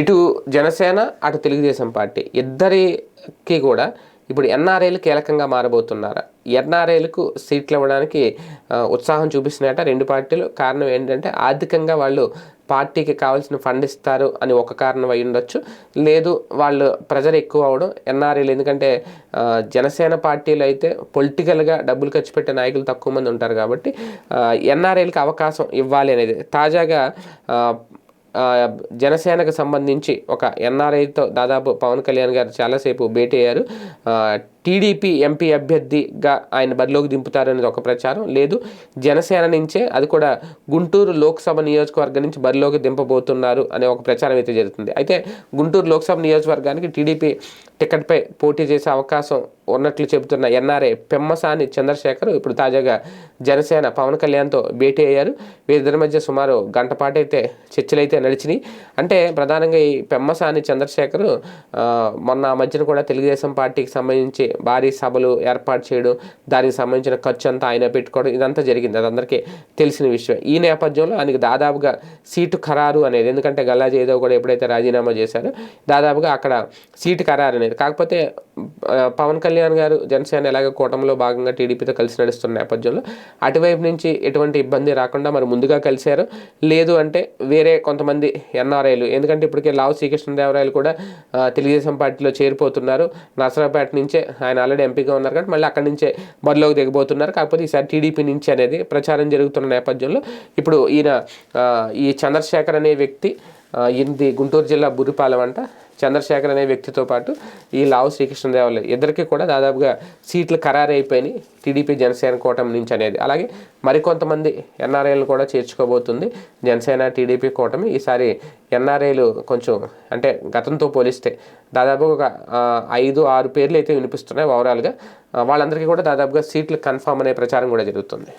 ఇటు జనసేన అటు తెలుగుదేశం పార్టీ ఇద్దరికి కూడా ఇప్పుడు ఎన్ఆర్ఐలు కీలకంగా మారబోతున్నారు? ఎన్ఆర్ఐలకు సీట్లు ఇవ్వడానికి ఉత్సాహం చూపిస్తున్నాయట రెండు పార్టీలు. కారణం ఏంటంటే ఆర్థికంగా వాళ్ళు పార్టీకి కావాల్సిన ఫండ్ ఇస్తారు అని ఒక కారణం అయి ఉండొచ్చు. లేదు వాళ్ళు ప్రెజర్ ఎక్కువ అవడం ఎన్ఆర్ఐలు ఎందుకంటే జనసేన పార్టీలు అయితే పొలిటికల్గా డబ్బులు ఖర్చు పెట్టే నాయకులు తక్కువ మంది ఉంటారు కాబట్టి ఎన్ఆర్ఐలకు అవకాశం ఇవ్వాలి అనేది తాజాగా జనసేనకు సంబంధించి ఒక ఎన్ఆర్ఐతో దాదాపు పవన్ కళ్యాణ్ గారు చాలాసేపు భేటీ అయ్యారు. టీడీపీ ఎంపీ అభ్యర్థిగా ఆయన బరిలోకి దింపుతారనేది ఒక ప్రచారం. లేదు జనసేన నుంచే అది కూడా గుంటూరు లోక్సభ నియోజకవర్గం నుంచి బరిలోకి దింపబోతున్నారు అనే ఒక ప్రచారం అయితే జరుగుతుంది. అయితే గుంటూరు లోక్సభ నియోజకవర్గానికి టీడీపీ టికెట్పై పోటీ చేసే అవకాశం ఉన్నట్లు చెబుతున్న ఎన్ఆర్ఏ పెమ్మసాని చంద్రశేఖర్ ఇప్పుడు తాజాగా జనసేన పవన్ కళ్యాణ్తో భేటీ అయ్యారు. వీరిద్దరి మధ్య సుమారు గంటపాటైతే చర్చలైతే అయితే నడిచినాయి. అంటే ప్రధానంగా ఈ పెమ్మసాని చంద్రశేఖర్ మొన్న మధ్యన కూడా తెలుగుదేశం పార్టీకి సంబంధించి భారీ సభలు ఏర్పాటు చేయడం దానికి సంబంధించిన ఖర్చు అంతా ఆయన పెట్టుకోవడం ఇదంతా జరిగింది. అది అందరికీ తెలిసిన విషయం ఈ నేపథ్యంలో ఆయనకి దాదాపుగా సీటు ఖరారు అనేది ఎందుకంటే గల్లా జయదేవ్ కూడా ఎప్పుడైతే రాజీనామా చేశారో దాదాపుగా అక్కడ సీటు ఖరారు అనేది. కాకపోతే పవన్ కళ్యాణ్ గారు జనసేన ఎలాగ కూటమిలో భాగంగా టీడీపీతో కలిసి నడుస్తున్న నేపథ్యంలో అటువైపు నుంచి ఎటువంటి ఇబ్బంది రాకుండా మరి ముందుగా కలిశారు. లేదు అంటే వేరే కొంతమంది ఎన్ఆర్ఐలు ఎందుకంటే ఇప్పటికే లావు శ్రీకృష్ణదేవరాయలు కూడా తెలుగుదేశం పార్టీలో చేరిపోతున్నారు. నరసరావుపేట నుంచే ఆయన ఆల్రెడీ ఎంపీగా ఉన్నారు కాబట్టి మళ్ళీ అక్కడి నుంచే బరిలోకి దిగబోతున్నారు. కాకపోతే ఈసారి టీడీపీ నుంచి అనేది ప్రచారం జరుగుతున్న నేపథ్యంలో ఇప్పుడు ఈయన ఈ చంద్రశేఖర్ అనే వ్యక్తి ఇది గుంటూరు జిల్లా బురిపాలెం అంట. చంద్రశేఖర్ అనే వ్యక్తితో పాటు ఈ లావు శ్రీకృష్ణదేవాలయ ఇద్దరికి కూడా దాదాపుగా సీట్లు ఖరారైపోయినాయి. టీడీపీ జనసేన కూటమి నుంచి అనేది. అలాగే మరికొంతమంది ఎన్ఆర్ఐలు కూడా చేర్చుకోబోతుంది. జనసేన టీడీపీ కూటమి. ఈసారి ఎన్ఆర్ఐలు కొంచెం అంటే గతంతో పోలిస్తే దాదాపు ఒక ఐదు ఆరు పేర్లు అయితే వినిపిస్తున్నాయి ఓవరాల్గా. వాళ్ళందరికీ కూడా దాదాపుగా సీట్లు కన్ఫామ్ అనే ప్రచారం కూడా జరుగుతుంది.